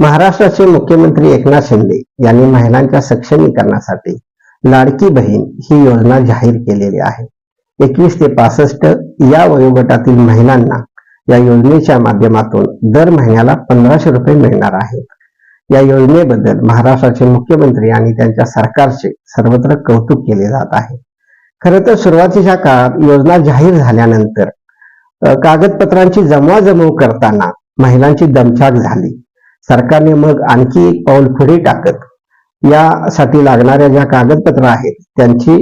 महाराष्ट्राचे मुख्यमंत्री एकनाथ शिंदे यांनी महिलांच्या सक्षमीकरणासाठी लाडकी बहीण ही योजना जाहीर केलेली आहे. एकवीस ते पासष्ट या वयोगटातील महिलांना या योजनेच्या माध्यमातून दर महिन्याला पंधराशे रुपये मिळणार आहेत. या योजनेबद्दल महाराष्ट्राचे मुख्यमंत्री आणि त्यांच्या सरकारचे सर्वत्र कौतुक केले जात आहे. खर तर सुरुवातीच्या काळात योजना जाहीर झाल्यानंतर कागदपत्रांची जमवाजमव करताना महिलांची दमछाक झाली. सरकारने मग आणखी एक पाऊल पुढे टाकत यासाठी लागणाऱ्या ज्या कागदपत्र आहेत त्यांची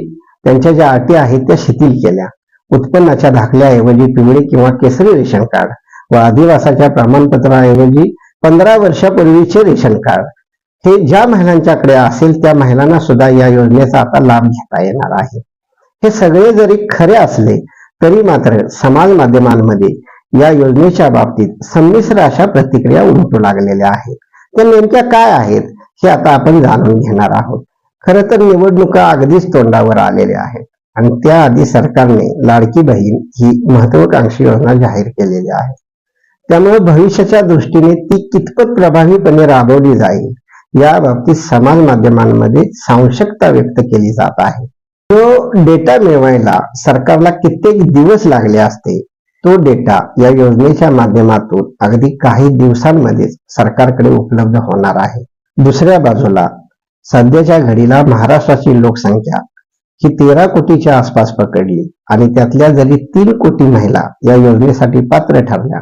त्यांच्या ज्या अटी आहेत त्या शिथिल केल्या. उत्पन्नाच्या दाखल्याऐवजी पिवळे किंवा केसरी रेशन कार्ड व आदिवासाच्या प्रमाणपत्राऐवजी पंधरा वर्षापूर्वीचे रेशन कार्ड. हे ज्या महिलांच्याकडे असेल त्या महिलांना सुद्धा या योजनेचा आता लाभ घेता येणार आहे. हे सगळे जरी खरे असले तरी मात्र समाज माध्यमांमध्ये या योजनेच्या बाबतीत संमिश्र अशा प्रतिक्रिया उमटू लागलेल्या आहेत. त्या नेमक्या काय आहेत हे आता आपण जाणून घेणार आहोत. खर तर निवडणुका अगदीच तोंडावर आलेल्या आहेत आणि त्याआधी सरकारने लाडकी बहीण ही महत्वाकांक्षी योजना जाहीर केलेली आहे. त्यामुळे भविष्याच्या दृष्टीने ती कितपत प्रभावीपणे राबवली जाईल या बाबतीत समाज माध्यमांमध्ये संशक्ता व्यक्त केली जात आहे. तो डेटा मिळवायला सरकारला कित्येक दिवस लागले असते तो डेटा या योजनेच्या माध्यमातून अगदी काही दिवसांमध्येच सरकारकडे उपलब्ध होणार आहे. दुसऱ्या बाजूला सध्याच्या घडीला महाराष्ट्राची लोकसंख्या ही तेरा कोटीच्या आसपास पकडली आणि त्यातल्या जरी तीन कोटी महिला या योजनेसाठी पात्र ठरल्या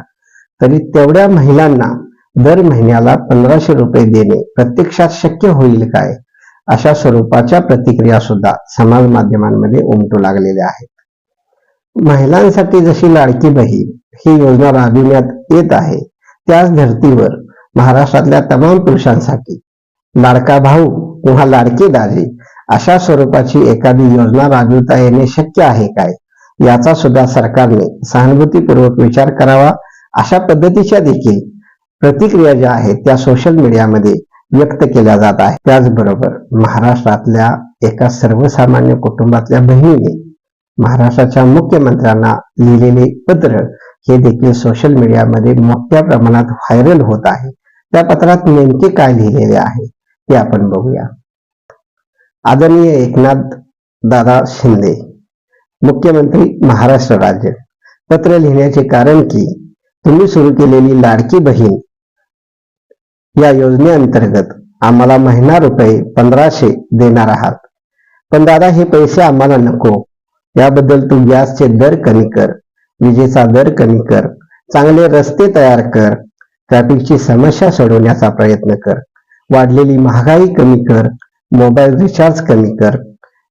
तरी तेवढ्या महिलांना दर महिन्याला पंधराशे रुपये देणे प्रत्यक्षात शक्य होईल काय? अशा स्वरूपाच्या प्रतिक्रिया सुद्धा समाज माध्यमांमध्ये उमटू लागलेल्या आहेत. महिलांसाठी जशी लाडकी बहीण ही योजना राबविण्यात येत आहे त्याच धर्तीवर महाराष्ट्रातल्या तमाम पुरुषांसाठी लाडका भाऊ किंवा लाडकी दाजी अशा स्वरूपाची एखादी योजना राबविता येणे शक्य आहे काय? याचा सुद्धा सरकारने सहानुभूतीपूर्वक विचार करावा. अशा पद्धतीच्या देखील प्रतिक्रिया ज्या आहेत त्या सोशल मीडियामध्ये व्यक्त केल्या जात आहेत. त्याचबरोबर महाराष्ट्रातल्या एका सर्वसामान्य कुटुंबातल्या बहिणीने महाराष्ट्राच्या मुख्यमंत्र्यांना लिहिलेले पत्र हे देखील सोशल मीडियामध्ये मोठ्या प्रमाणात व्हायरल होत आहे. त्या पत्रात नेमके काय लिहिलेले आहे ते आपण बघूया. आदरणीय एकनाथ दादा शिंदे मुख्यमंत्री महाराष्ट्र राज्य. पत्र लिहिण्याचे कारण की तुम्ही सुरू केलेली लाडकी बहीण या योजनेअंतर्गत आम्हाला महिना रुपये पंधराशे देणार आहात. पण दादा हे पैसे आम्हाला नको. याबद्दल तू गॅसचे दर कमी कर विजेचा दर कमी कर चांगले रस्ते तयार कर ट्रॅफिकची समस्या सोडवण्याचा प्रयत्न कर वाढलेली महागाई कमी कर मोबाईल रिचार्ज कमी कर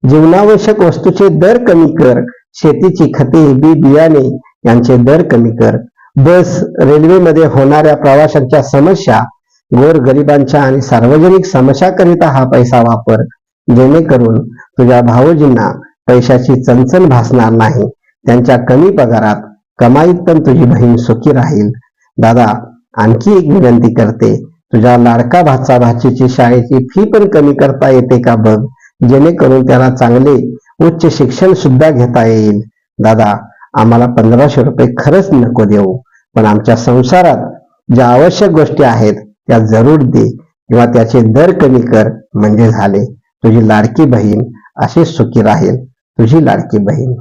जीवनावश्यक वस्तूचे दर कमी कर शेतीची खते बी बियाणे यांचे दर कमी कर बस रेल्वेमध्ये होणाऱ्या प्रवाशांच्या समस्या गोर गरिबांच्या आणि सार्वजनिक समस्याकरिता हा पैसा वापर जेणेकरून तुझ्या भावजींना पैशाची चणचण भासणार नाही. त्यांच्या कमी पगारात कमाईत पण तुझी बहीण सुखी राहील. दादा आणखी एक विनंती करते. तुझ्या लाडका भाचा भाचीची शाळेची फी पण कमी करता येते का बघ? जेणेकरून त्याला चांगले उच्च शिक्षण सुद्धा घेता येईल. दादा आम्हाला पंधराशे रुपये खरंच नको देऊ पण आमच्या संसारात ज्या आवश्यक गोष्टी आहेत त्या जरूर दे किंवा त्याचे दर कमी कर म्हणजे झाले. तुझी लाडकी बहीण अशी सुखी राहील. तुझी लाडकी बहीण.